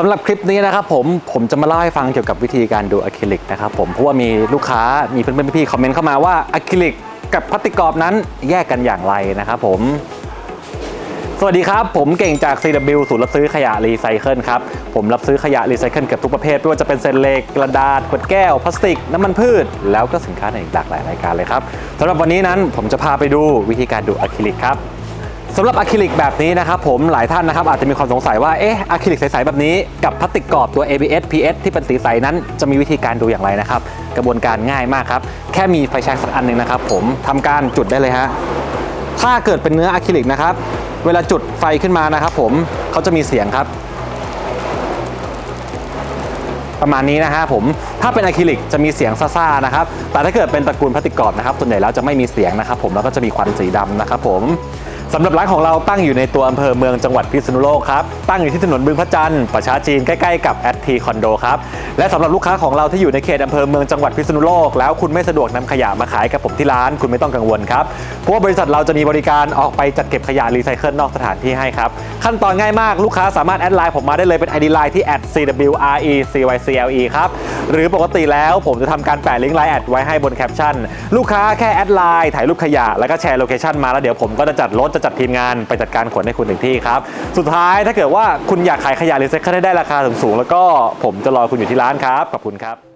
สำหรับคลิปนี้นะครับผมผมจะมาเล่าให้ฟังเกี่ยวกับวิธีการดูอะคริลิกนะครับผมเพราะว่ามีลูกค้ามีเพื่อนๆพี่ๆคอมเมนต์เข้ามาว่าอะคริลิกกับพลาสติกกรอบนั้นแยกกันอย่างไรนะครับผม สวัสดีครับ ผมเก่งจาก CW ศูนย์รับซื้อขยะรีไซเคิลครับ ผมรับซื้อขยะรีไซเคิลเกือบทุกประเภทไม่ว่าจะเป็นเศษเหล็กกระดาษขวดแก้วพลาสติกน้ำมันพืช แล้วก็สินค้าในอีกหลากหลายรายการเลยครับสำหรับวันนี้นั้นผมจะพาไปดูวิธีการดูอะคริลิกครับ สำหรับอะคริลิกแบบนี้นะครับผมหลายท่านนะครับอาจจะมีความสงสัยว่าเอ๊ะอะคริลิกใสๆแบบนี้กับพลาสติกกรอบตัว ABS PS ที่เป็นสีใสนั้นจะมีวิธีการดูอย่างไรนะครับ กระบวนการง่ายมากครับ แค่มีไฟแช็กสักอันหนึ่งนะครับผมทำการจุดได้เลยฮะถ้าเกิดเป็นเนื้ออะคริลิกนะครับเวลาจุดไฟขึ้นมานะครับผมเขาจะมีเสียงครับประมาณนี้นะฮะผมถ้าเป็นอะคริลิกจะมีเสียงซ่าๆนะครับแต่ถ้าเกิดเป็นตระกูลพลาสติกกรอบนะครับส่วนใหญ่แล้วจะไม่มีเสียงนะครับผมแล้วก็จะมีควันสีดำนะครับผม สำหรับร้านของเราตั้งอยู่ในตัวอำเภอเมืองจังหวัดพิษณุโลกครับ ตั้งอยู่ที่ถนนบึงพระจันทร์ประชาจีนใกล้ๆกับแอดทีคอนโดครับ และสำหรับลูกค้าของเราที่อยู่ในเขตอำเภอเมืองจังหวัดพิษณุโลก แล้วคุณไม่สะดวกนำขยะมาขายกับผมที่ร้าน คุณไม่ต้องกังวลครับ เพราะว่าบริษัทเราจะมีบริการออกไปจัดเก็บขยะรีไซเคิลนอกสถานที่ให้ครับ ขั้นตอนง่ายมากลูกค้าสามารถแอดไลน์ผมมาได้เลยเป็น ID ไลน์ที่ @cwrecycle ครับหรือปกติแล้วผมจะทำการแปะลิงก์ไลน์แอดไว้ให้บนแคปชั่นลูกค้าแค่แอดไลน์ถ่ายรูปขยะแล้วก็แชร์โลเคชันมาแล้วเดี๋ยวผมก็จะจัดรถจะจัดทีมงานไปจัดการขนให้คุณถึงที่ครับ สุดท้ายถ้าเกิดว่าคุณอยากขายขยะรีไซเคิลให้ได้ราคาสูงๆแล้วก็ผมจะรอคุณอยู่ที่ร้านครับขอบคุณครับ